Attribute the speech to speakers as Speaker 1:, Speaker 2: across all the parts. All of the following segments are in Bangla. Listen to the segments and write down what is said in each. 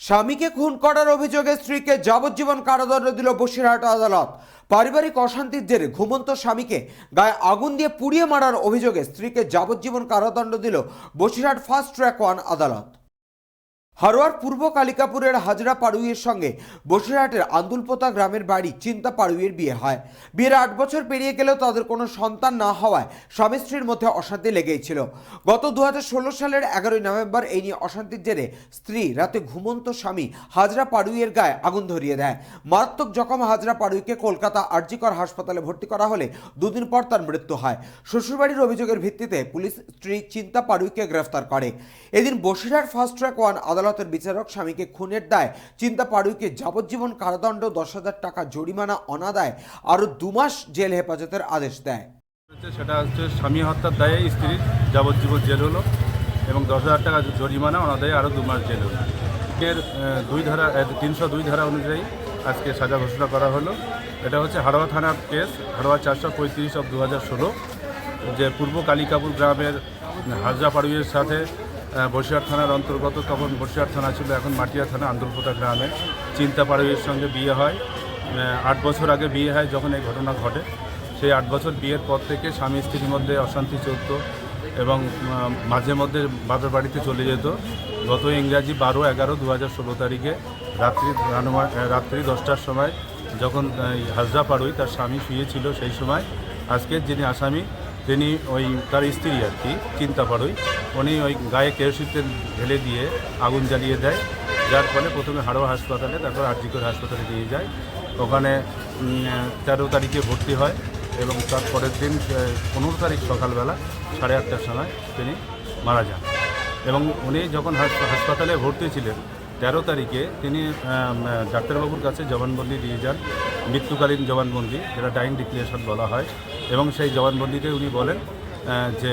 Speaker 1: স্বামীকে খুন করার অভিযোগে স্ত্রীকে যাবজ্জীবন কারাদণ্ড দিল বসিরহাট আদালত। পারিবারিক অশান্তির জেরে ঘুমন্ত স্বামীকে গায়ে আগুন দিয়ে পুড়িয়ে মারার অভিযোগে স্ত্রীকে যাবজ্জীবন কারাদণ্ড দিল বসিরহাট ফার্স্ট ট্র্যাক ওয়ান আদালত। হারোয়ার পূর্ব কালিকাপুরের হাজরা পাড়ুইয়ের সঙ্গে বসিরহাটের আন্দুলপোতা গ্রামের বাড়ি চিন্তা পাড়ুইয়ের বিয়ে হয়। বিয়ের আট বছর পেরিয়ে গেলেও তাদের কোনো সন্তান না হওয়ায় স্বামী স্ত্রীর মধ্যে অশান্তি লেগেই ছিল। গত দু হাজার ষোলো সালের এগারোই নভেম্বর এই নিয়ে অশান্তির জেরে স্ত্রী, রাতে ঘুমন্ত স্বামী হাজরা পাড়ুইয়ের গায়ে আগুন ধরিয়ে দেয়। মারাত্মক জখম হাজরা পাড়ুইকে কলকাতা আরজিকর হাসপাতালে ভর্তি করা হলে দুদিন পর তার মৃত্যু হয়। শ্বশুরবাড়ির অভিযোগের ভিত্তিতে পুলিশ স্ত্রী চিন্তা পাড়ুইকে গ্রেফতার করে। এদিন বসিরহাট ফার্স্ট ট্র্যাক ওয়ান আদালতের বিচারক স্বামীকে খুনের দায় চিন্তা পাড়ুইকে যাবজ্জীবন কারাদণ্ড, দশ হাজার টাকা জরিমানা, অনাদায় আরও দু মাস জেল হেফাজতের আদেশ দেয়।
Speaker 2: সেটা হচ্ছে স্বামী হত্যার দায়ে স্ত্রীর যাবজ্জীবন জেল হলো এবং দশ হাজার টাকা জরিমানা, অনাদায়ে আরও দু মাস জেল হলো। এর দুই ধারা তিনশো দুই ধারা অনুযায়ী আজকে সাজা ঘোষণা করা হলো। এটা হচ্ছে হাড়োয়া থানার কেস, হাড়োয়া চারশো পঁয়ত্রিশ অফ দু যে পূর্ব কালিকাপুর গ্রামের হাজরা পাড়ুইয়ের সাথে বসিরহাট থানার অন্তর্গত তখন বসিরহাট থানা ছিল, এখন মাটিয়া থানা আন্দুলপোতা গ্রামে। চিন্তা পাড়ুইয়ের সঙ্গে বিয়ে হয়। আট বছর আগে বিয়ে হয় যখন এই ঘটনা ঘটে। সেই আট বছর বিয়ের পর থেকে স্বামী স্ত্রীর মধ্যে অশান্তি চলত এবং মাঝে মধ্যে বাপের বাড়িতে চলে যেত। গত ইংরাজি বারো এগারো দু হাজার ষোলো তারিখে রাত্রি রাত্রি দশটার সময় যখন হাজরা পাড়ুই তার স্বামী শুয়েছিল সেই সময়। আজকের যিনি আসামি তিনি ওই তার স্ত্রী আর কি, চিন্তা পাড়ুই। উনি ওই গায়ে কেরোসিন তেল ঢেলে দিয়ে আগুন জ্বালিয়ে দেয়। যার ফলে প্রথমে হাড়োয়া হাসপাতালে, তারপর আরজিকর হাসপাতালে নিয়ে যায়। ওখানে তেরো তারিখে ভর্তি হয় এবং তার পরের দিন পনেরো তারিখ সকালবেলা সাড়ে আটটার সময় তিনি মারা যান। এবং উনি যখন হাসপাতালে ভর্তি ছিলেন তেরো তারিখে তিনি ডাক্তারবাবুর কাছে জবানবন্দি দিয়ে যান, মৃত্যুকালীন জবানবন্দি, যেটা ডাইং ডিক্লিয়ারেশন বলা হয়। এবং সেই জবানবন্দিতে উনি বলেন যে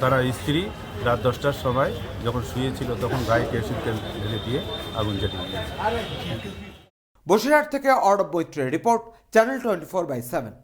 Speaker 2: তারা স্ত্রী রাত দশটার সময় যখন শুয়েছিল তখন গায়ে কেরোসিন ঢেলে দিয়ে আগুন জ্বালিয়ে দিয়েছে।
Speaker 1: বসিরহাট থেকে অর্ডব বৈত্রের report, channel twenty four by seven.